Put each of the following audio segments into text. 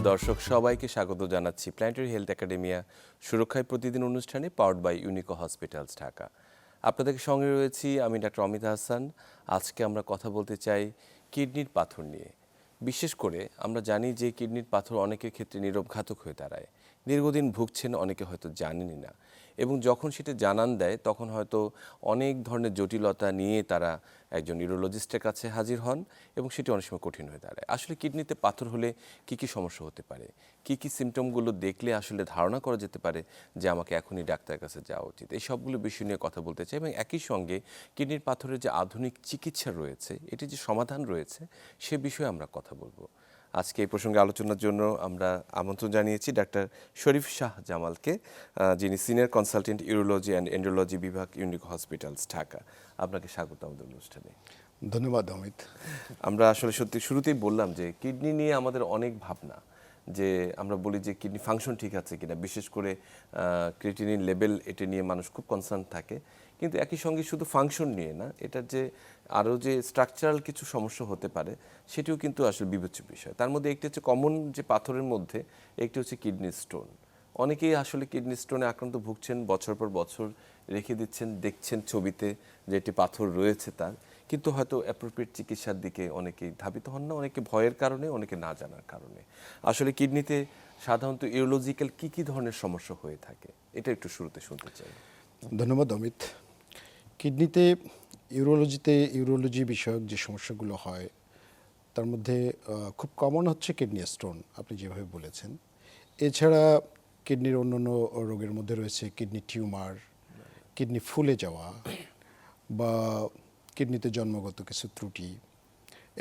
সুপ্রিয় দর্শক, সবাইকে স্বাগত জানাচ্ছি। প্ল্যানেটারি হেলথ একাডেমিয়া সুরক্ষায় প্রতিদিন অনুষ্ঠানে powered by Unique Hospitals Dhaka আপনাদের সঙ্গে রয়েছি আমি ডাক্তার অমিত হাসান। আজকে আমরা কথা বলতে চাই কিডনির পাথর নিয়ে। বিশেষ করে আমরা জানি যে কিডনির পাথর অনেকের ক্ষেত্রে নীরবঘাতক হয়ে দাঁড়ায়। দীর্ঘদিন ভুগছেন, অনেকে হয়তো জানেনই না। এবং যখন সেটা জানান দেয়, তখন হয়তো অনেক ধরনের জটিলতা নিয়ে তারা একজন ইউরোলজিস্টের কাছে হাজির হন এবং সেটি অনেক সময় কঠিন হয়ে দাঁড়ায়। আসলে কিডনিতে পাথর হলে কি কি সমস্যা হতে পারে? কি কি সিমটমগুলো দেখলে আসলে ধারণা করা যেতে পারে যে আমাকে এখনই ডাক্তারের কাছে যাওয়া উচিত? এই সবগুলো বিষয় নিয়ে কথা বলতে চাই এবং একই সঙ্গে কিডনির পাথরের যে আধুনিক চিকিৎসা রয়েছে এটি যে সমাধান রয়েছে, সে বিষয়ে আমরা কথা বলব। আজকে এই প্রসঙ্গে আলোচনার জন্য আমরা আমন্ত্রণ জানিয়েছি ডাক্তার শরীফ শাহ জামালকে যিনি senior consultant urology and andrology বিভাগ ইউনিক হসপিটালস ঢাকা। আপনাকে স্বাগত আমাদের অনুষ্ঠানে। ধন্যবাদ অমিত। আমরা আসলে সত্যি শুরুতেই বললাম যে কিডনি নিয়ে আমাদের অনেক ভাবনা যে আমরা বলি যে কিডনি ফাংশন ঠিক আছে কিনা বিশেষ করে ক্রিটিনিন লেভেল এটা নিয়ে মানুষ খুব কনসার্ন থাকে। কিন্তু একই সঙ্গে শুধু ফাংশন নিয়ে না, এটার যে আরও যে স্ট্রাকচারাল কিছু সমস্যা হতে পারে, সেটিও কিন্তু আসলে বিবেচ্য বিষয়। তার মধ্যে একটি হচ্ছে কমন যে পাথরের মধ্যে, একটি হচ্ছে কিডনি স্টোন অনেকেই আসলে কিডনি স্টোনে আক্রান্ত ভুগছেন, বছর পর বছর রেখে দিচ্ছেন, দেখছেন ছবিতে যে একটি পাথর রয়েছে তার, কিন্তু হয়তো অ্যাপ্রোপ্রিয়েট চিকিৎসার দিকে অনেকেই ধাবিত হন না, অনেকে ভয়ের কারণে, অনেকে না জানার কারণে। আসলে কিডনিতে সাধারণত ইউরোলজিক্যাল কি কি ধরনের সমস্যা হয়ে থাকে? এটা একটু শুরুতে শুনতে চাই। ধন্যবাদ, অমিত। কিডনিতে ইউরোলজিতে ইউরোলজি বিষয়ক যে সমস্যাগুলো হয় তার মধ্যে খুব কমন হচ্ছে কিডনি স্টোন আপনি যেভাবে বলেছেন। এছাড়া কিডনির অন্যান্য রোগের মধ্যে রয়েছে কিডনি টিউমার কিডনি ফুলে যাওয়া বা কিডনিতে জন্মগত কিছু ত্রুটি।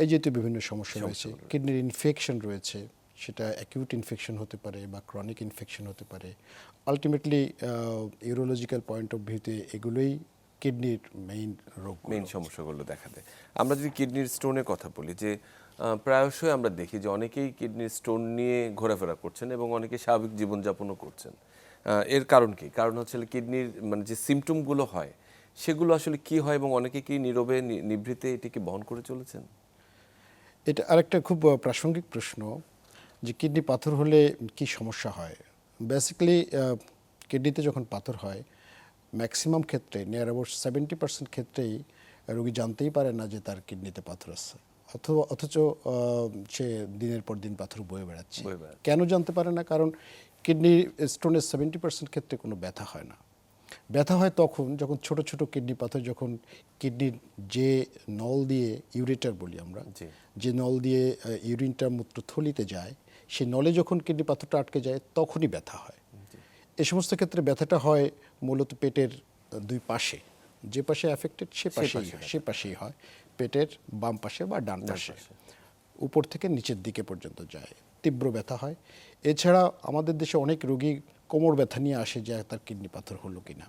এই যেহেতু বিভিন্ন সমস্যা রয়েছে। কিডনির ইনফেকশন রয়েছে সেটা অ্যাকিউট ইনফেকশন হতে পারে বা ক্রনিক ইনফেকশন হতে পারে। আলটিমেটলি ইউরোলজিক্যাল পয়েন্ট অফ ভিউতে এগুলোই কিডনির মেইন রোগ মেইন সমস্যাগুলো দেখা দেয়। আমরা যদি কিডনির স্টোনের কথা বলি যে প্রায়শই আমরা দেখি যে অনেকেই কিডনির স্টোন নিয়ে ঘোরাফেরা করছেন এবং অনেকে স্বাভাবিক জীবনযাপনও করছেন। এর কারণ কি? কারণ হচ্ছে কিডনির মানে যে সিমটমগুলো হয় সেগুলো আসলে কি হয় এবং অনেকে কি নীরবে নিভৃতে এটিকে বহন করে চলেছেন? এটা আরেকটা খুব প্রাসঙ্গিক প্রশ্ন যে কিডনি পাথর হলে কি সমস্যা হয়? বেসিক্যালি কিডনিতে যখন পাথর হয় ম্যাক্সিমাম ক্ষেত্রে নিয়ার অ্যাবাউট সেভেন্টি পার্সেন্ট ক্ষেত্রেই রোগী জানতেই পারে না যে তার কিডনিতে পাথর আছে। অথবা অথচ সে দিনের পর দিন পাথর বয়ে বেড়াচ্ছে। কেন জানতে পারে না? কারণ কিডনি স্টোনের সেভেন্টি পার্সেন্ট ক্ষেত্রে কোনো ব্যথা হয় না। ব্যথা হয় তখন যখন ছোট ছোট কিডনি পাথর যখন কিডনির যে নল দিয়ে ইউরেটার বলি আমরা। যে নল দিয়ে ইউরিনটা মূত্রথলিতে যায় সেই নলে যখন কিডনি পাথরটা আটকে যায় তখনই ব্যথা হয়। এ সমস্ত ক্ষেত্রে ব্যথাটা হয় মূলত পেটের দুই পাশে যে পাশে অ্যাফেক্টেড সে পাশেই সে পাশেই হয়। পেটের বাম পাশে বা ডান পাশে। উপর থেকে নিচের দিকে পর্যন্ত যায়। তীব্র ব্যথা হয়। এছাড়া আমাদের দেশে অনেক রোগী কোমর ব্যথা নিয়ে আসে যে তার কিডনি পাথর হলো কিনা।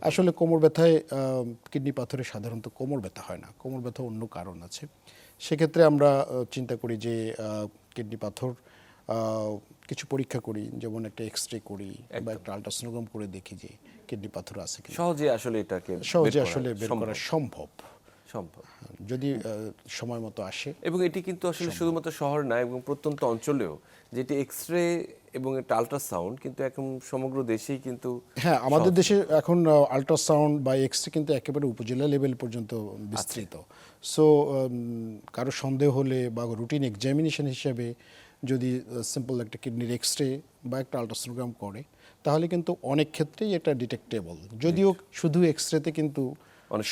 আসলে কোমর ব্যথায় কিডনি পাথরে সাধারণত কোমর ব্যথা হয় না। কোমর ব্যথা অন্য কারণ আছে। সেক্ষেত্রে আমরা চিন্তা করি যে কিডনি পাথর কিছু পরীক্ষা করি যেমন একটা এক্স রে করি বা একটা আলট্রাসোনোগ্রাম করে দেখি যে কিডনি পাথর আছে কিনা। সহজে আসলে এটাকে সহজে আসলে বের। করা সম্ভব। সম্ভব। যদি সময় মতো আসে। এবং এটি কিন্তু আসলে শুধুমাত্র শহর না এবং প্রত্যন্ত অঞ্চলেও যেটি এক্স রে এবং একটা আল্ট্রাসাউন্ড কিন্তু এখন সমগ্র দেশেই কিন্তু হ্যাঁ আমাদের দেশে এখন আল্ট্রাসাউন্ড বা এক্স রে কিন্তু একেবারে উপজেলা লেভেল পর্যন্ত বিস্তৃত। সো কারও সন্দেহ হলে বা রুটিন এক্সামিনেশন হিসেবে যদি সিম্পল একটা কিডনির এক্স রে বা একটা আল্ট্রাসোনোগ্রাম করে তাহলে কিন্তু অনেক ক্ষেত্রেই এটা ডিটেক্টেবল যদিও শুধু এক্স রেতে কিন্তু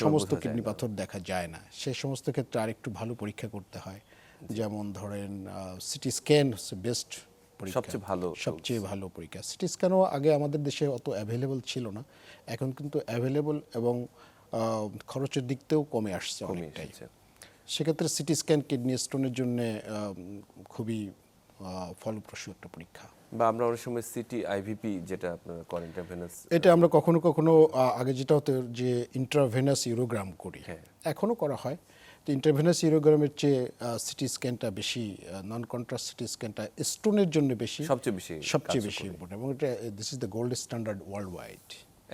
সমস্ত কিডনি পাথর দেখা যায় না। সে সমস্ত ক্ষেত্রে আরেকটু ভালো পরীক্ষা করতে হয়। যেমন ধরেন সিটি স্ক্যান হচ্ছে বেস্ট সবচেয়ে ভালো সবচেয়ে ভালো পরীক্ষা। সিটি স্ক্যানও আগে আমাদের দেশে অত অ্যাভেলেবল ছিল না। এখন কিন্তু অ্যাভেলেবল এবং খরচের দিক থেকেও কমে আসছে অনেকটাই। সেক্ষেত্রে সিটি স্ক্যান কিডনি স্টোনের জন্য খুবই ফলপ্রসূ একটা পরীক্ষা। বা আমরা অনেক সময় সিটি আইভিপি যেটা আপনারা করেন ইন্টারভেনাস এটা আমরা কখনো কখনো আগে যেটা হতো যে ইন্ট্রাভেনাস ইউরোগ্রাম করি। হ্যাঁ। এখনও করা হয়। তো ইন্টারভেনাস ইউরোগ্রামের চেয়ে সিটি স্ক্যানটা বেশি নন কন্ট্রাস্ট সিটি স্ক্যানটা স্টোনের জন্য বেশি সবচেয়ে বেশি সবচেয়ে বেশি ইম্পর্টেন্ট এবং এটা this is the gold standard world wide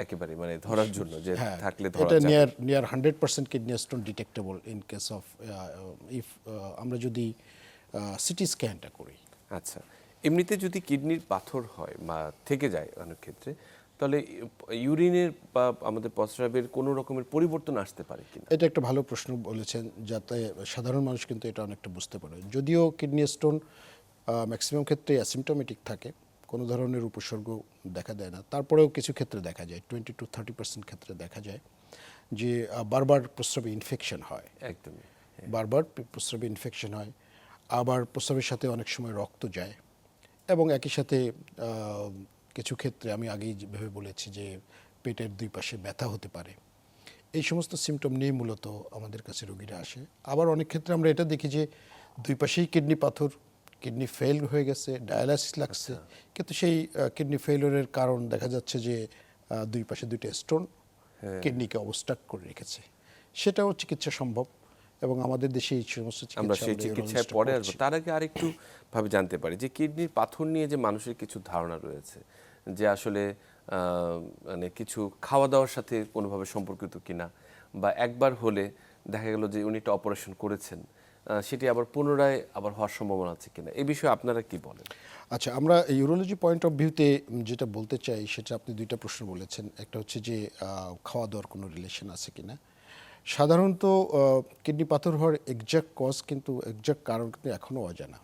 একেবারে মানে ধরার জন্য যে হ্যাঁ থাকলে ধরা এটা near near hundred percent kidney stone detectable in case of if আমরা যদি সিটি স্ক্যানটা করি। আচ্ছা এমনিতে যদি কিডনির পাথর হয় বা থেকে যায় অনেক ক্ষেত্রে তাহলে ইউরিনের বা আমাদের প্রস্রাবের কোনো রকমের পরিবর্তন আসতে পারে কিনা? এটা একটা ভালো প্রশ্ন বলেছেন যাতে সাধারণ মানুষ কিন্তু এটা অনেকটা বুঝতে পারে। যদিও কিডনি স্টোন ম্যাক্সিমাম ক্ষেত্রে অ্যাসিমটোমেটিক থাকে কোনো ধরনের উপসর্গ দেখা দেয় না। তারপরেও কিছু ক্ষেত্রে দেখা যায় টোয়েন্টি টু থার্টি পার্সেন্ট ক্ষেত্রে দেখা যায় যে বারবার প্রস্রাবে ইনফেকশন হয়। একদমই বারবার পে- প্রস্রাবে ইনফেকশন হয়। আবার প্রস্রাবের সাথে অনেক সময় রক্ত যায়। এবং একই সাথে কিছু ক্ষেত্রে আমি আগেই যেভাবে বলেছি যে পেটের দুই পাশে ব্যথা হতে পারে। এই সমস্ত সিমটম নিয়ে মূলত আমাদের কাছে রোগীরা আসে। আবার অনেক ক্ষেত্রে আমরা এটা দেখি যে দুই পাশেই কিডনি পাথর কিডনি ফেল হয়ে গেছে ডায়ালাসিস লাগছে। কিন্তু সেই কিডনি ফেলিওরের কারণ দেখা যাচ্ছে যে দুই পাশে দুইটা স্টোন কিডনিকে অবস্ট্রাক্ট করে রেখেছে। সেটাও চিকিৎসা সম্ভব। এবং আমাদের দেশে এই সমস্ত আমরা সেই চিকিৎসায় পরে আসব। তার আগে আরেকটু ভাবে জানতে পারি যে কিডনির পাথর নিয়ে যে মানুষের কিছু ধারণা রয়েছে যে আসলে মানে কিছু খাওয়া দাওয়ার সাথে কোনোভাবে সম্পর্কিত কিনা বা একবার হলে দেখা গেল যে উনি একটা অপারেশন করেছেন সেটি আবার পুনরায় আবার হওয়ার সম্ভাবনা আছে কিনা? এই বিষয়ে আপনারা কি বলেন? আচ্ছা আমরা ইউরোলজি পয়েন্ট অফ ভিউতে যেটা বলতে চাই সেটা আপনি দুইটা প্রশ্ন বলেছেন। একটা হচ্ছে যে খাওয়া দাওয়ার কোনো রিলেশন আছে কিনা? সাধারণত কিডনি পাথর হওয়ার এক্সাক্ট কজ কিন্তু এক্সাক্ট কারণ কিন্তু এখনও অজানা।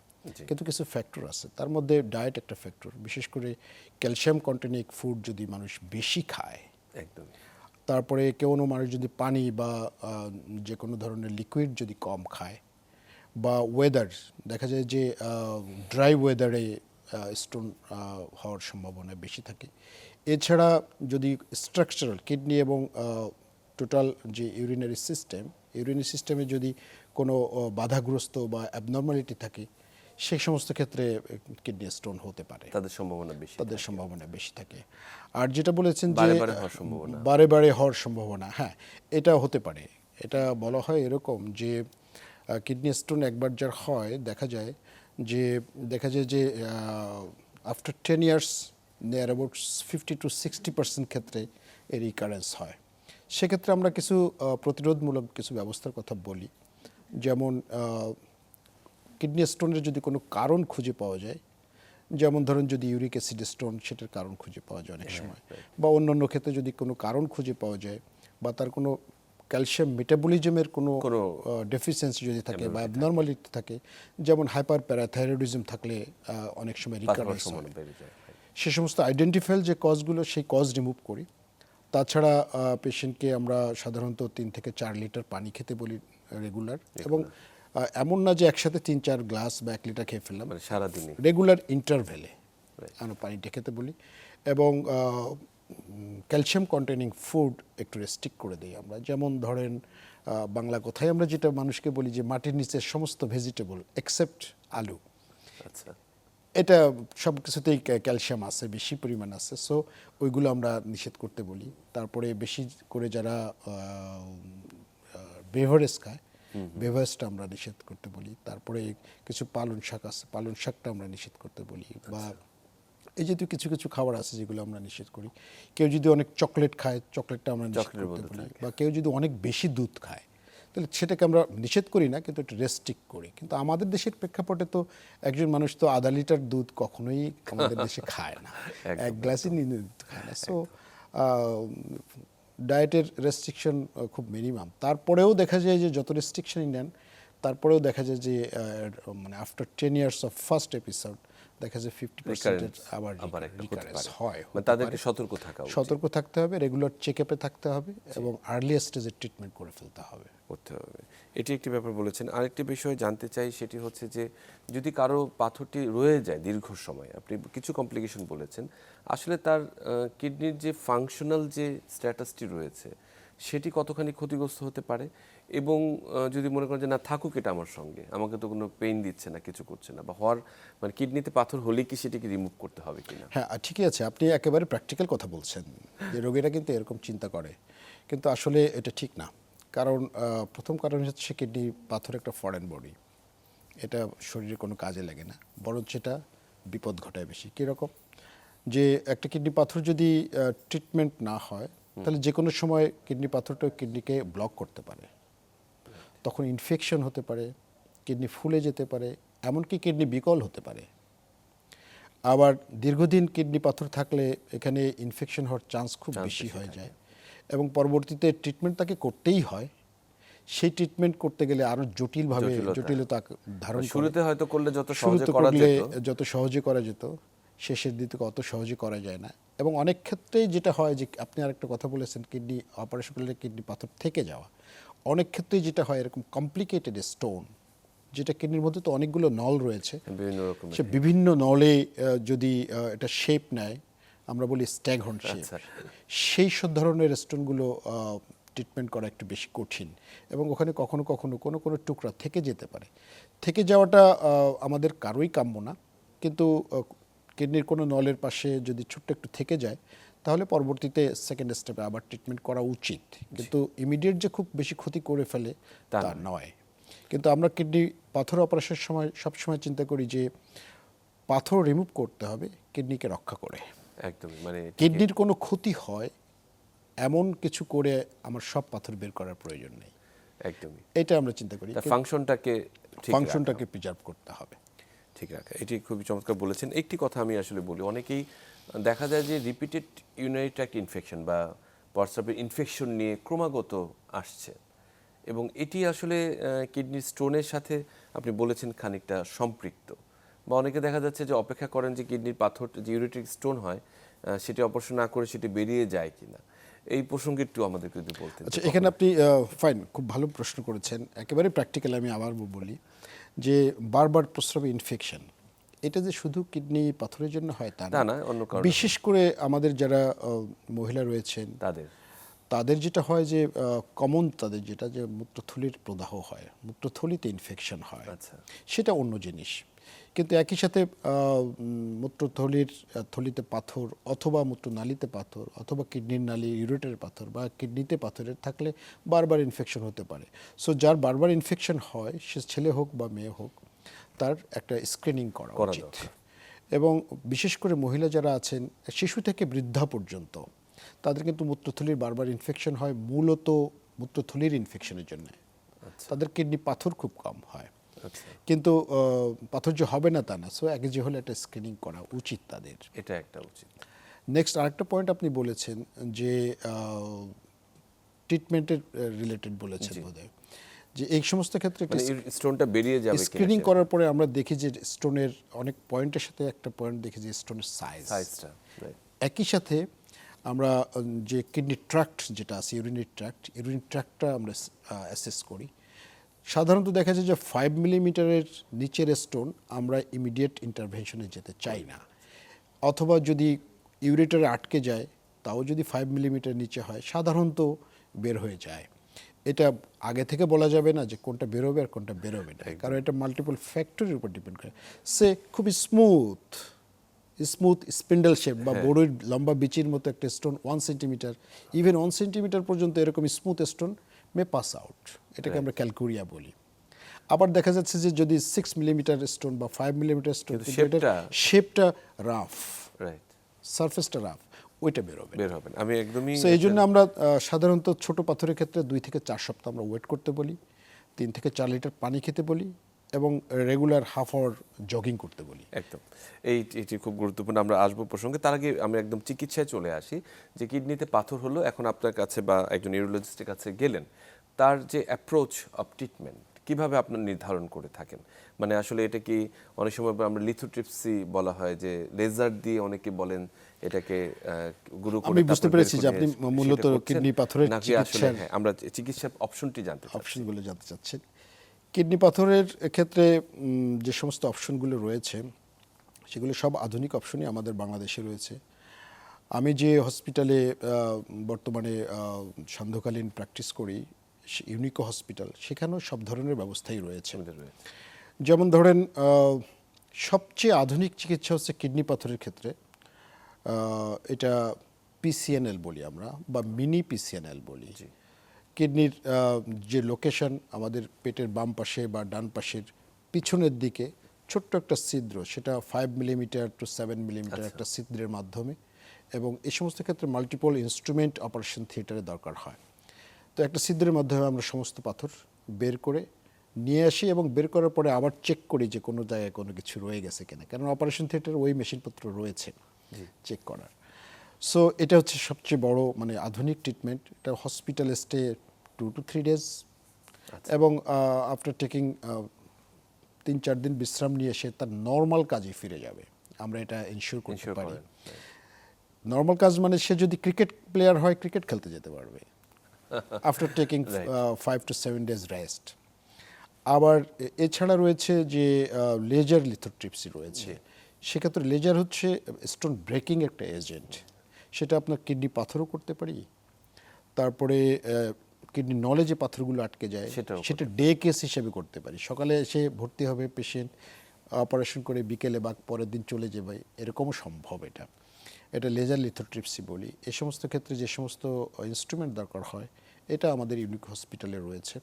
কিন্তু কিছু ফ্যাক্টর আছে। তার মধ্যে ডায়েট একটা ফ্যাক্টর বিশেষ করে ক্যালসিয়াম কন্টেনিক ফুড যদি মানুষ বেশি খায় একদমই। তারপরে কোনো মানুষ যদি পানি বা যে কোনো ধরনের লিকুইড যদি কম খায় বা ওয়েদার দেখা যায় যে ড্রাই ওয়েদারে স্টোন হওয়ার সম্ভাবনা বেশি থাকে। এছাড়া যদি স্ট্রাকচারাল কিডনি এবং টোটাল যে ইউরিনারি সিস্টেম ইউরিনারি সিস্টেমে যদি কোনো বাধাগ্রস্ত বা অ্যাবনর্মালিটি থাকে সেই সমস্ত ক্ষেত্রে কিডনি স্টোন হতে পারে। তাদের সম্ভাবনা বেশি তাদের সম্ভাবনা বেশি থাকে। আর যেটা বলেছেন যে বারে বারে হওয়ার সম্ভাবনা। হ্যাঁ এটা হতে পারে। এটা বলা হয় এরকম যে কিডনি স্টোন একবার যার হয় দেখা যায় যে দেখা যায় যে after ten years near about fifty to sixty percent ক্ষেত্রে এর রিকারেন্স হয়। সেক্ষেত্রে আমরা কিছু প্রতিরোধমূলক কিছু ব্যবস্থার কথা বলি। যেমন কিডনি স্টোনের যদি কোনো কারণ খুঁজে পাওয়া যায় যেমন ধরুন যদি ইউরিক অ্যাসিড স্টোন সেটার কারণ খুঁজে পাওয়া যায় অনেক সময়। বা অন্যান্য ক্ষেত্রে যদি কোনো কারণ খুঁজে পাওয়া যায় বা তার কোনো ক্যালসিয়াম মেটাবলিজমের কোনো কোনো- ডেফিসিয়েন্সি যদি থাকে বা অ্যাবনর্মালিটি থাকে। যেমন হাইপার প্যারাথাইরয়েডিজম থাকলে অনেক সময় রিকারেন্স যায় সে সমস্ত আইডেন্টিফাইল যে কজগুলো সেই কজ রিমুভ করি। তাছাড়া পেশেন্টকে আমরা সাধারণত তিন থেকে চার লিটার পানি খেতে বলি রেগুলার এবং এমন না যে একসাথে তিন চার গ্লাস বা এক লিটার খেয়ে ফেললাম। মানে সারাদিনই। রেগুলার ইন্টারভেলে আমরা পানিটা খেতে বলি এবং ক্যালসিয়াম কন্টেনিং ফুড একটু রেস্ট্রিক্ট করে দিই আমরা। যেমন ধরেন বাংলা কথায় আমরা যেটা মানুষকে বলি যে মাটির নিচের সমস্ত ভেজিটেবল এক্সেপ্ট আলু। আচ্ছা। এটা সব কিছুতেই ক্যালসিয়াম আছে বেশি পরিমাণ আছে সো ওইগুলো আমরা নিষেধ করতে বলি। তারপরে বেশি করে যারা বেভারেজ খায় বেভারেজটা আমরা নিষেধ করতে বলি। তারপরে কিছু পালন শাক আছে পালন শাকটা আমরা নিষেধ করতে বলি। বা এই যেহেতু কিছু কিছু খাবার আছে যেগুলো আমরা নিষেধ করি। কেউ যদি অনেক চকলেট খায় চকলেটটা আমরা নিষেধ করতে বলি। বা কেউ যদি অনেক বেশি দুধ খায় তাহলে সেটাকে আমরা নিষেধ করি না কিন্তু একটু রেস্ট্রিক্ট করি। কিন্তু আমাদের দেশের প্রেক্ষাপটে তো একজন মানুষ তো আধা লিটার দুধ কখনোই আমাদের দেশে খায় না। এক গ্লাসই নিয়ে দুধ খায় না। সো ডায়েটের রেস্ট্রিকশন খুব মিনিমাম তারপরেও দেখা যায় যে যত রেস্ট্রিকশনই নেন তারপরেও দেখা যায় যে মানে after ten years of first episode দেখা যায় ফিফটি Recurrence. আবার। হয় মানে তাদেরকে সতর্ক থাকা সতর্ক থাকতে হবে রেগুলার চেক আপে থাকতে হবে এবং আর্লি স্টেজে ট্রিটমেন্ট করে ফেলতে হবে। করতে হবে। এটি একটি ব্যাপার বলেছেন। আরেকটি বিষয় জানতে চাই সেটি হচ্ছে যে যদি কারও পাথরটি রয়ে যায় দীর্ঘ সময় আপনি কিছু কমপ্লিকেশন বলেছেন আসলে তার কিডনির যে ফাংশনাল যে স্ট্যাটাসটি রয়েছে সেটি কতখানি ক্ষতিগ্রস্ত হতে পারে? এবং যদি মনে করেন যে না থাকুক এটা আমার সঙ্গে আমাকে তো কোনো পেইন দিচ্ছে না কিছু করছে না বা হওয়ার মানে কিডনিতে পাথর হলে কি সেটিকে রিমুভ করতে হবে কিনা হ্যাঁ ঠিকই আছে আপনি একেবারে প্র্যাকটিক্যাল কথা বলছেন যে রোগীরা কিন্তু এরকম চিন্তা করে কিন্তু আসলে এটা ঠিক না কারণ প্রথম কারণ হচ্ছে কিডনি পাথর একটা ফরেন বডি এটা শরীরে কোনো কাজে লাগে না বরঞ্চ এটা বিপদ ঘটায় বেশি কীরকম যে একটা কিডনি পাথর যদি ট্রিটমেন্ট না হয় তাহলে যে কোনো সময় কিডনি পাথরটা কিডনিকে ব্লক করতে পারে তখন ইনফেকশন হতে পারে কিডনি ফুলে যেতে পারে এমনকি কিডনি বিকল হতে পারে। আবার দীর্ঘদিন কিডনি পাথর থাকলে এখানে ইনফেকশন হওয়ার চান্স খুব বেশি হয়ে যায়। এবং পরবর্তীতে ট্রিটমেন্ট তাকে করতেই হয়। সেই ট্রিটমেন্ট করতে গেলে আরও জটিলভাবে জটিলতা। ধারণ শুরুতে হয়তো করলে যত সহজে শুরুতে করা করলে যেত। যত সহজে করা যেত শেষের দিকে অত সহজে করা যায় না। এবং অনেক ক্ষেত্রেই যেটা হয় যে আপনি আরেকটা কথা বলেছেন কিডনি অপারেশন করলে কিডনি পাথর থেকে যাওয়া। অনেক ক্ষেত্রেই যেটা হয় এরকম কমপ্লিকেটেড স্টোন যেটা কিডনির মধ্যে তো অনেকগুলো নল রয়েছে। বিভিন্ন সে বিভিন্ন নলে যদি এটা শেপ নেয় আমরা বলি স্ট্যাগহর্ন শেপ আচ্ছা। সেই সব ধরনের স্টোনগুলো ট্রিটমেন্ট করা একটু বেশি কঠিন এবং ওখানে কখনো কখনো কোনো কোনো টুকরা থেকে যেতে পারে। থেকে যাওয়াটা আমাদের কারোই কাম্য না কিন্তু কিডনির কোনো নলের পাশে যদি ছোট্ট একটু থেকে যায় তাহলে পরবর্তীতে সেকেন্ড স্টেপে আবার ট্রিটমেন্ট করা উচিত। কিন্তু ইমিডিয়েট যে খুব বেশি ক্ষতি করে ফেলে তা নয়। কিন্তু আমরা কিডনি পাথর অপারেশনের সময় সবসময় চিন্তা করি যে পাথর রিমুভ করতে হবে কিডনিকে রক্ষা করে। একদমই মানে কিডনির কোনো ক্ষতি হয় এমন কিছু করে আমার সব পাথর বের করার প্রয়োজন নেই। একদমই। এটা আমরা চিন্তা করি। ফাংশনটাকে ফাংশনটাকে প্রিজার্ভ করতে হবে। ঠিক রাখা এটি খুবই চমৎকার বলেছেন। একটি কথা আমি আসলে বলি অনেকেই দেখা যায় যে রিপিটেড ইউনারি ট্র্যাক্ট ইনফেকশন বা প্রস্রাবের ইনফেকশন নিয়ে ক্রমাগত আসছে। এবং এটি আসলে কিডনি স্টোনের সাথে আপনি বলেছেন খানিকটা সম্পৃক্ত। বা অনেকে দেখা যাচ্ছে যে অপেক্ষা করেন যে কিডনির পাথর যে ইউরিটিক স্টোন হয় সেটি অপারেশন না করে সেটি বেরিয়ে যায় কিনা। এই প্রসঙ্গে একটু আমাদেরকে যদি বলতেন আচ্ছা এখানে আপনি ফাইন খুব ভালো প্রশ্ন করেছেন। একেবারে প্র্যাকটিক্যাল আমি আবার বলি যে বারবার প্রস্রাবে ইনফেকশন এটা যে শুধু কিডনি পাথরের জন্য হয় তা না না অন্য কারণ বিশেষ করে আমাদের যারা মহিলা রয়েছেন তাদের। তাদের যেটা হয় যে কমন তাদের যেটা যে মূত্রথলির প্রদাহ হয় মূত্রথলিতে ইনফেকশন হয় আচ্ছা। সেটা অন্য জিনিস। কিন্তু একই সাথে মূত্রথলির থলিতে পাথর অথবা মূত্রনালীতে পাথর অথবা কিডনির নালী ইউরেটের পাথর বা কিডনিতে পাথরের থাকলে বারবার ইনফেকশন হতে পারে। সো যার বারবার ইনফেকশন হয় সে ছেলে হোক বা মেয়ে হোক তার একটা স্ক্রিনিং করা উচিত। এবং বিশেষ করে মহিলা যারা আছেন শিশু থেকে বৃদ্ধা পর্যন্ত তাদের কিন্তু মূত্রথলির বারবার ইনফেকশন হয় মূলত মূত্রথলির ইনফেকশনের জন্য। তাদের কিডনি পাথর খুব কম হয়। আচ্ছা। কিন্তু পাথর যে হবে না তা না সো আগে যে হলে একটা স্ক্রিনিং করা উচিত তাদের। এটা একটা উচিত। নেক্সট আরেকটা পয়েন্ট আপনি বলেছেন যে ট্রিটমেন্টের রিলেটেড বলেছেন বোধহয়। যে এই সমস্ত ক্ষেত্রে একটা মানে স্টোনটা বেরিয়ে যাবে স্ক্রিনিং করার পরে আমরা দেখি যে স্টোনের অনেক পয়েন্টের সাথে একটা পয়েন্ট দেখি যে স্টোনের সাইজ সাইজটা রাইট একই সাথে আমরা যে কিডনি ট্র্যাক্ট যেটা আছে ইউরিনারি ট্র্যাক্ট ইউরিন ট্র্যাক্টটা আমরা অ্যাসেস করি। সাধারণত দেখা যায় যে ফাইভ মিলিমিটারের নিচের স্টোন আমরা ইমিডিয়েট ইন্টারভেনশনে যেতে চাই না। অথবা যদি ইউরেটারে আটকে যায় তাও যদি ফাইভ মিলিমিটার নিচে হয় সাধারণত বের হয়ে যায়। এটা আগে থেকে বলা যাবে না যে কোনটা বেরোবে আর কোনটা বেরোবে না। কারণ এটা মাল্টিপল ফ্যাক্টরির উপর ডিপেন্ড করে। সে খুবই স্মুথ স্মুথ স্পিন্ডেল শেপ বা বড়ই লম্বা বিচির মতো একটা stone one centimetre even one centimetre পর্যন্ত এরকম smooth stone may pass out এটাকে আমরা ক্যালকুরিয়া বলি। আবার দেখা যাচ্ছে যে যদি সিক্স মিলিমিটার স্টোন বা ফাইভ মিলিমিটার স্টোন শেপটা রাফ রাইট সারফেসটা রাফ ওইটা বেরোবে বের হবেন আমি একদমই এই জন্য আমরা সাধারণত ছোট পাথরের ক্ষেত্রে দুই থেকে চার সপ্তাহ আমরা ওয়েট করতে বলি তিন থেকে চার লিটার পানি খেতে বলি এবং রেগুলার হাফ আওয়ার জগিং করতে বলি। একদম। এই এটি খুব গুরুত্বপূর্ণ। আমরা আসব প্রসঙ্গে। তার আগে আমি একদম চিকিৎসায় চলে আসি। যে কিডনিতে পাথর হলো এখন আপনার কাছে বা একজন নিউরোলজিস্টের কাছে গেলেন তার যে অ্যাপ্রোচ অফ ট্রিটমেন্ট কীভাবে আপনার নির্ধারণ করে থাকেন? মানে আসলে এটা কি অনেক সময় আমরা লিথোট্রিপসি বলা হয় যে লেজার দিয়ে অনেকে বলেন এটাকে গুরু করে আমি বুঝতে পেরেছি যে আপনি মূলত কিডনি পাথরের চিকিৎসার- হ্যাঁ, আমরা চিকিৎসার অপশনটি জানতে অপশনগুলো জানতে চাচ্ছেন কিডনি পাথরের ক্ষেত্রে যে সমস্ত অপশনগুলো রয়েছে সেগুলো সব আধুনিক অপশনই আমাদের বাংলাদেশে রয়েছে। আমি যে হসপিটালে বর্তমানে সান্ধ্যকালীন প্র্যাকটিস করি ইউনিকো হসপিটাল সেখানেও সব ধরনের ব্যবস্থাই রয়েছে। যেমন ধরেন সবচেয়ে আধুনিক চিকিৎসা হচ্ছে কিডনি পাথরের ক্ষেত্রে। এটা পিসিএনএল বলি আমরা বা মিনি পিসিএনএল বলি। কিডনির যে লোকেশন আমাদের পেটের বাম পাশে বা ডান পাশের পিছনের দিকে ছোট্ট একটা ছিদ্র সেটা five millimetre to seven millimetre একটা ছিদ্রের মাধ্যমে এবং এই সমস্ত ক্ষেত্রে মাল্টিপল ইনস্ট্রুমেন্ট অপারেশন থিয়েটারে দরকার হয়। তো একটা ছিদ্রের মাধ্যমে আমরা সমস্ত পাথর বের করে নিয়ে আসি এবং বের করার পরে আবার চেক করি যে কোনো জায়গায় কোনো কিছু রয়ে গেছে কিনা। কারণ অপারেশন থিয়েটার ওই মেশিনপত্র রয়েছে চেক করার। সো এটা হচ্ছে সবচেয়ে বড় মানে আধুনিক ট্রিটমেন্ট এটা hospital stay two two three days এবং আফটার টেকিং তিন চার দিন বিশ্রাম নিয়ে সে তার নর্মাল কাজে ফিরে যাবে। আমরা এটা ইনশিওর করতে পারি। নর্মাল কাজ মানে সে যদি ক্রিকেট প্লেয়ার হয় ক্রিকেট খেলতে যেতে পারবে। After taking. Five to seven days rest আবার এছাড়া রয়েছে যে লেজার লিথোট্রিপসি রয়েছে। সেক্ষেত্রে লেজার হচ্ছে স্টোন ব্রেকিং একটা এজেন্ট সেটা আপনার কিডনি পাথরও করতে পারি। তারপরে কিডনি নলে যে পাথরগুলো আটকে যায়। সেটা ডে কেস হিসেবে করতে পারি। সকালে এসে ভর্তি হবে পেশেন্ট অপারেশন করে বিকেলে বা পরের দিন চলে যাবে। এরকমও সম্ভব এটা। এটা লেজার লিথোট্রিপসি বলি। এ সমস্ত ক্ষেত্রে যে সমস্ত ইনস্ট্রুমেন্ট দরকার হয় এটা আমাদের ইউনিক হসপিটালে রয়েছে।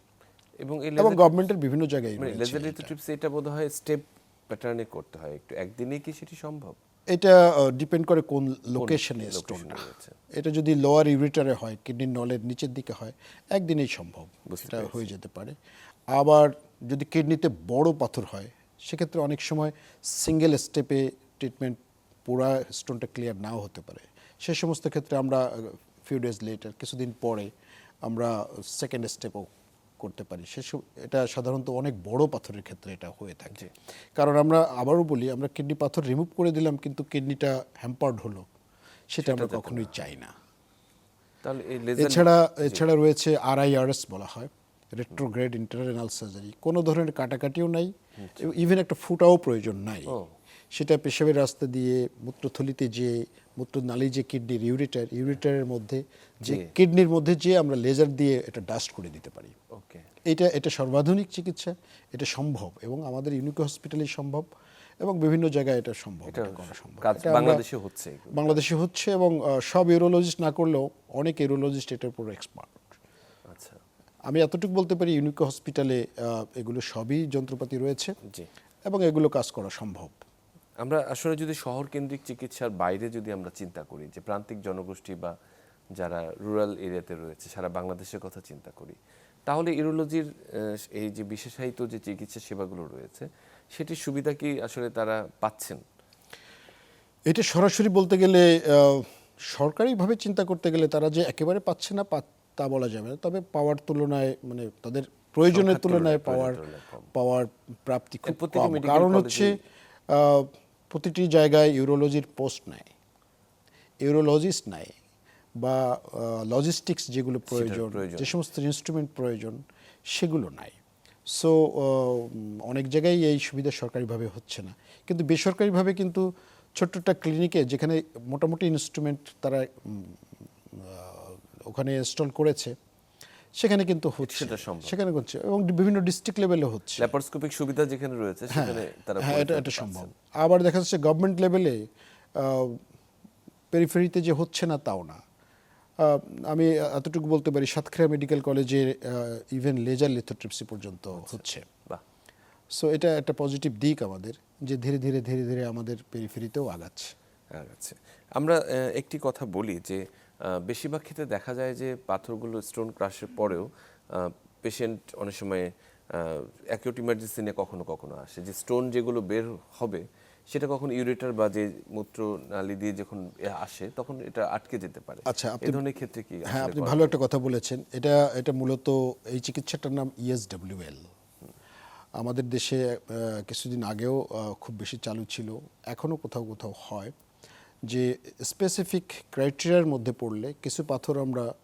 এবং এবং গভর্নমেন্টের বিভিন্ন জায়গায় মানে লেজার লিথোট্রিপসি এটা। বোধ হয় স্টেপ প্যাটার্নে করতে হয়। একটু একদিনে কি সেটি সম্ভব? এটা ডিপেন্ড করে কোন লোকেশনে স্টোনটা। এটা যদি লোয়ার ইউরিটারে হয় কিডনির নলের নিচের দিকে হয় একদিনেই সম্ভব এটা হয়ে যেতে পারে। আবার যদি কিডনিতে বড় পাথর হয় সেক্ষেত্রে অনেক সময় সিঙ্গেল স্টেপে ট্রিটমেন্ট পুরা স্টোনটা ক্লিয়ার নাও হতে পারে। সে সমস্ত ক্ষেত্রে আমরা ফিউ ডেজ লেটার কিছুদিন পরে আমরা সেকেন্ড স্টেপও করতে পারি। সেসব এটা সাধারণত অনেক বড় পাথরের ক্ষেত্রে এটা হয়ে থাকে। কারণ আমরা আবারও বলি আমরা কিডনি পাথর রিমুভ করে দিলাম কিন্তু কিডনিটা হ্যাম্পার্ড হলো। সেটা আমরা কখনোই চাই না। এছাড়া এছাড়া রয়েছে আরআইআরএস বলা হয় রেট্রোগ্রেড ইন্টারনাল সার্জারি কোনো ধরনের কাটাকাটিও নাই। ইভেন একটা ফুটাও প্রয়োজন নাই। সেটা পেশাবের রাস্তা দিয়ে মূত্রথলিতে যে মূত্রনালী যে কিডনির ইউরিটার ইউরিটারের মধ্যে যে কিডনির মধ্যে যে আমরা লেজার দিয়ে এটা ডাস্ট করে দিতে পারি। ওকে। এটা এটা সর্বাধুনিক চিকিৎসা এটা সম্ভব এবং আমাদের ইউনিক হসপিটালেই সম্ভব এবং বিভিন্ন জায়গায় এটা সম্ভব বাংলাদেশে হচ্ছে বাংলাদেশে হচ্ছে এবং সব ইউরোলজিস্ট না করলেও অনেক ইউরোলজিস্ট এটার উপর এক্সপার্ট আচ্ছা। আমি এতটুকু বলতে পারি ইউনিক হসপিটালে এগুলো সবই যন্ত্রপাতি রয়েছে এবং এগুলো কাজ করা সম্ভব। আমরা আসলে যদি শহর কেন্দ্রিক চিকিৎসার বাইরে যদি আমরা চিন্তা করি যে প্রান্তিক জনগোষ্ঠী বা যারা রুরাল এরিয়াতে রয়েছে সারা বাংলাদেশের কথা চিন্তা করি তাহলে ইউরোলজির এই যে বিশেষায়িত যে চিকিৎসা সেবাগুলো রয়েছে সেটির সুবিধা কি আসলে তারা পাচ্ছেন? এটা সরাসরি বলতে গেলে সরকারিভাবে চিন্তা করতে গেলে তারা যে একেবারে পাচ্ছে না তা বলা যাবে না। তবে পাওয়ার তুলনায় মানে তাদের প্রয়োজনের তুলনায় পাওয়ার পাওয়ার প্রাপ্তি খুব কম। কারণ হচ্ছে আহ, প্রতিটি জায়গায় ইউরোলজির পোস্ট নেয় ইউরোলজিস্ট নাই বা লজিস্টিক্স যেগুলো প্রয়োজন প্রয়োজন। যে সমস্ত ইনস্ট্রুমেন্ট প্রয়োজন সেগুলো নাই সো অনেক জায়গায় এই সুবিধা সরকারিভাবে হচ্ছে না কিন্তু বেসরকারিভাবে কিন্তু ছোট্ট একটা ক্লিনিকে যেখানে মোটামুটি ইনস্ট্রুমেন্ট তারা ওখানে ইনস্টল করেছে সেখানে কিন্তু হচ্ছে। সেটা সম্ভব। সেখানে হচ্ছে এবং বিভিন্ন ডিস্ট্রিক্ট লেভেলে হচ্ছে। ল্যাপারোস্কোপিক সুবিধা যেখানে রয়েছে সেখানে তারা হ্যাঁ এটা এটা সম্ভব। আবার দেখা যাচ্ছে গভর্নমেন্ট লেভেলে পেরিফেরিতে যে হচ্ছে না তাও না। আমি এতটুকু বলতে পারি সাতক্ষীরা মেডিকেল কলেজে ইভেন লেজার লিথোট্রিপসি পর্যন্ত হচ্ছে। বাহ। সো এটা একটা পজিটিভ দিক আমাদের যে ধীরে ধীরে ধীরে ধীরে আমাদের পেরিফেরিতেও আগাচ্ছে। আগাচ্ছে। আমরা একটি কথা বলি যে বেশিরভাগ ক্ষেত্রে দেখা যায় যে পাথরগুলো স্টোন ক্রাশের পরেও পেশেন্ট অনেক সময় অ্যাকিউট ইমার্জেন্সি নিয়ে কখনো কখনো আসে। যে স্টোন যেগুলো বের হবে সেটা কখন ইউরেটার বা যে মূত্র নালী দিয়ে যখন আসে তখন এটা আটকে যেতে পারে। আচ্ছা, এই আপনি- ধরনের ক্ষেত্রে কি হ্যাঁ আপনি ভালো একটা কথা বলেছেন। এটা এটা মূলত এই চিকিৎসাটার নাম E ইএসডব্লিউএল আমাদের দেশে কিছুদিন আগেও খুব বেশি চালু ছিল। এখনও কোথাও কোথাও হয়। যে স্পেসিফিক ক্রাইটেরিয়ার মধ্যে পড়লে কিছু পাথর আমরা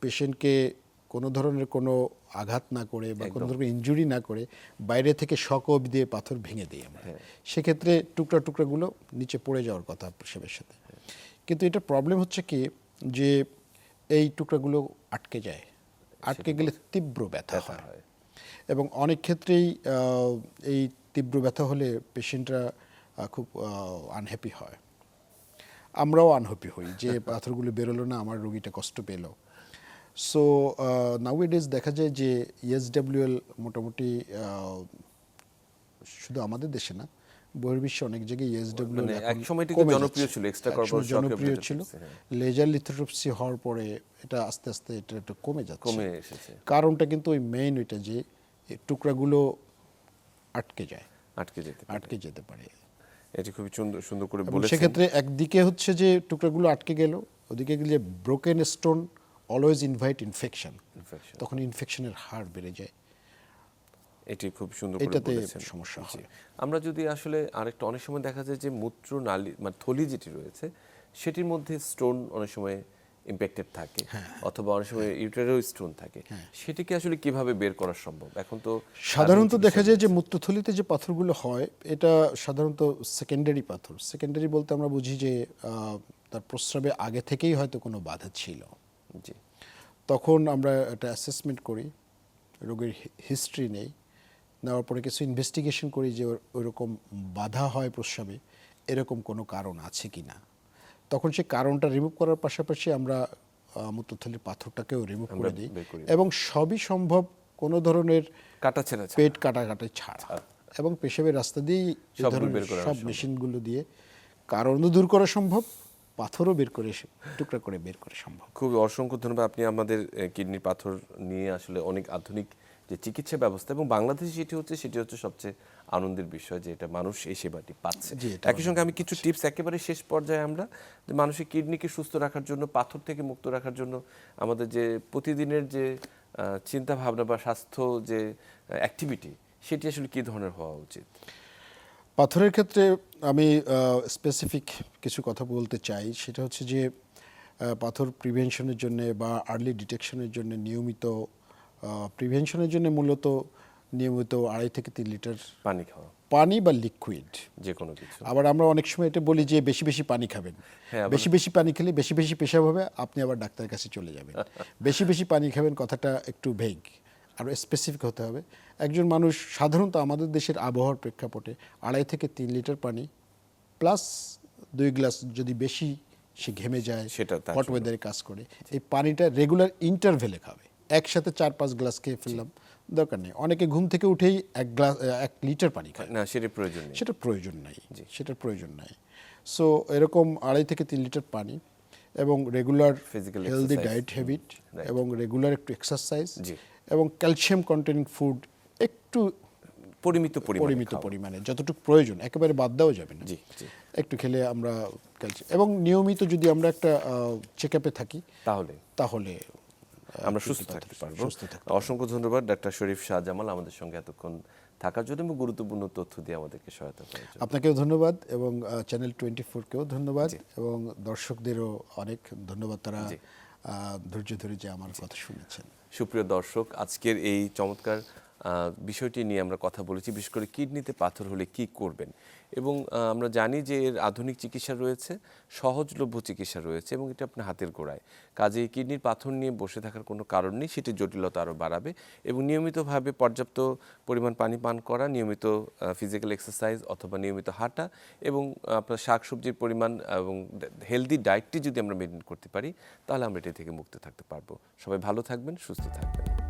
পেশেন্টকে কোনো ধরনের কোনো আঘাত না করে বা কোনো ধরনের ইনজুরি না করে বাইরে থেকে শক দিয়ে পাথর ভেঙে দিই আমরা। সেক্ষেত্রে টুকরা টুকরাগুলো নিচে পড়ে যাওয়ার কথা প্রসবের সাথে। কিন্তু এটা প্রবলেম হচ্ছে কি যে এই টুকরাগুলো আটকে যায়। আটকে গেলে তীব্র ব্যথা হয়। এবং অনেক ক্ষেত্রেই এই তীব্র ব্যথা হলে পেশেন্টরা খুব আনহ্যাপি হয়। আমরাও আনহ্যাপি হই যে পাথরগুলো বেরোলো না আমার রোগীটা কষ্ট পেল। সো নাউএডেজ দেখা যায় যে E ইএসডাব্লিউএল মোটামুটি শুধু আমাদের দেশে না বহির্বিশ্বে অনেক জায়গায় E ইএসডাব্লিউএল মানে এটা জনপ্রিয় ছিল, জনপ্রিয় ছিল। হ্যাঁ। লেজার লিথোট্রিপসি হওয়ার পরে এটা আস্তে আস্তে এটা একটু কমে যাচ্ছে। কমে এসেছে। কারণটা কিন্তু ওই মেইন ওইটা যে টুকরাগুলো আটকে যায়। আটকে যেতে আটকে যেতে পারে। এটি খুবই সুন্দর করে বলেছেন। সেক্ষেত্রে একদিকে হচ্ছে যে টুকরাগুলো আটকে গেল ওদিকে গেলে broken stone always invite infection. তখন ইনফেকশনের হার বেড়ে যায়। এটি খুব সুন্দর করে বলেছেন। সমস্যা হয়। আমরা যদি আসলে আরেকটা অনেক সময় দেখা যায় যে মূত্র নালী মানে থলি যেটি রয়েছে সেটির মধ্যে স্টোন অনেক সময় ইম্প্যাক্টেড থাকে হ্যাঁ। অথবা অনেক সময় ইউটারেও স্টোন থাকে। সেটিকে আসলে কীভাবে বের করা সম্ভব? এখন তো সাধারণত দেখা যায় যে মূত্রথলিতে যে পাথরগুলো হয় এটা সাধারণত সেকেন্ডারি পাথর। সেকেন্ডারি বলতে আমরা বুঝি যে তার প্রস্রাবে আগে থেকেই হয়তো কোনো বাধা ছিল। জি। তখন আমরা একটা অ্যাসেসমেন্ট করি রোগীর হিস্ট্রি নেই। নেওয়ার পরে কিছু ইনভেস্টিগেশন করি যে ওর- ওরকম বাধা হয় প্রস্রাবে এরকম কোনো কারণ আছে কি না তখন সেই কারণটা রিমুভ করার পাশাপাশি আমরা মূত্রথলির পাথরটাকেও রিমুভ করে দিই। এবং সবই সম্ভব কোনো ধরনের কাটা ছেঁড়া। পেট কাটাকাটি ছাড়া। এবং পেশাবের রাস্তা দিয়েই সব মেশিনগুলো দিয়ে কারণও দূর করা সম্ভব পাথরও বের করে টুকরা করে বের করে সম্ভব। খুবই অসংখ্য ধন্যবাদ। আপনি আমাদের কিডনির পাথর নিয়ে আসলে অনেক আধুনিক যে চিকিৎসা ব্যবস্থা এবং বাংলাদেশে যেটি হচ্ছে সেটি হচ্ছে সবচেয়ে আনন্দের বিষয় যে এটা মানুষ এই সেবাটি পাচ্ছে। একই সঙ্গে আমি কিছু টিপস একেবারে শেষ পর্যায়ে আমরা যে মানুষের কিডনিকে সুস্থ রাখার জন্য পাথর থেকে মুক্ত রাখার জন্য আমাদের যে প্রতিদিনের যে চিন্তা ভাবনা বা স্বাস্থ্য যে অ্যাক্টিভিটি সেটি আসলে কী ধরনের হওয়া উচিত? পাথরের ক্ষেত্রে আমি স্পেসিফিক কিছু কথা বলতে চাই। সেটা হচ্ছে যে পাথর প্রিভেনশনের জন্য বা আর্লি ডিটেকশনের জন্য নিয়মিত প্রিভেনশনের জন্য মূলত নিয়মিত আড়াই থেকে তিন লিটার পানি খাওয়া। পানি বা লিকুইড যে কোনো কিছু। আবার আমরা অনেক সময় এটা বলি যে বেশি বেশি পানি খাবেন। হ্যাঁ, বেশি বেশি পানি খেলে বেশি বেশি পেশাব হবে আপনি আবার ডাক্তারের কাছে চলে যাবেন। বেশি বেশি পানি খাবেন কথাটা একটু ভেগ আরও স্পেসিফিক হতে হবে। একজন মানুষ সাধারণত আমাদের দেশের আবহাওয়ার প্রেক্ষাপটে আড়াই থেকে তিন লিটার পানি প্লাস দুই গ্লাস যদি বেশি সে ঘেমে যায় সেটা হট ওয়েদারে কাজ করে এই পানিটা রেগুলার ইন্টারভেলে খাবে। একসাথে চার পাঁচ গ্লাস খেয়ে ফেললাম দরকার নেই। অনেকে ঘুম থেকে উঠেই এক গ্লাস এক লিটার পানি খায়। না সেটা প্রয়োজন নেই। সেটা প্রয়োজন নাই। সেটার প্রয়োজন নাই। সো এরকম আড়াই থেকে তিন লিটার পানি এবং regular Physical healthy diet habit এবং রেগুলার একটু এক্সারসাইজ। এবং ক্যালসিয়াম কন্টেনিং ফুড একটু পরিমিত পরিমিত পরিমাণে যতটুকু প্রয়োজন একেবারে বাদ দেওয়া যাবে না। একটু খেলে আমরা ক্যালসিয়াম এবং নিয়মিত যদি আমরা একটা চেক আপে থাকি তাহলে? তাহলে আমরা সুস্থ থাকতে পারব। অসংখ্য ধন্যবাদ। ডাক্তার শরীফ শাহজামাল আমাদের সঙ্গে এতক্ষণ থাকার জন্য এবং গুরুত্বপূর্ণ তথ্য দিয়ে আমাদেরকে সহায়তা করার আপনাকেও ধন্যবাদ এবং চ্যানেল টোয়েন্টি ফোরকেও ধন্যবাদ এবং দর্শকদেরও অনেক ধন্যবাদ তারা ধৈর্য ধরে যে আমার কথা শুনেছেন। সুপ্রিয় দর্শক, আজকের এই চমৎকার বিষয়টি নিয়ে আমরা কথা বলেছি। বিশেষ করে কিডনিতে পাথর হলে কি করবেন? এবং আমরা জানি যে এর আধুনিক চিকিৎসা রয়েছে, সহজলভ্য চিকিৎসা রয়েছে এবং এটা আপনার হাতের গোড়ায়। কাজে কিডনির পাথর নিয়ে বসে থাকার কোনো কারণ নেই, সেটি জটিলতা আরও বাড়াবে এবং নিয়মিতভাবে পর্যাপ্ত পরিমাণ পানি পান করা, নিয়মিত ফিজিক্যাল এক্সারসাইজ অথবা নিয়মিত হাঁটা এবং আপনার শাকসবজির পরিমাণ এবং হেলদি ডায়েটটি যদি আমরা মেনটেন করতে পারি, তাহলে আমরা এটি থেকে মুক্ত থাকতে পারব। সবাই ভালো থাকবেন, সুস্থ 才可以。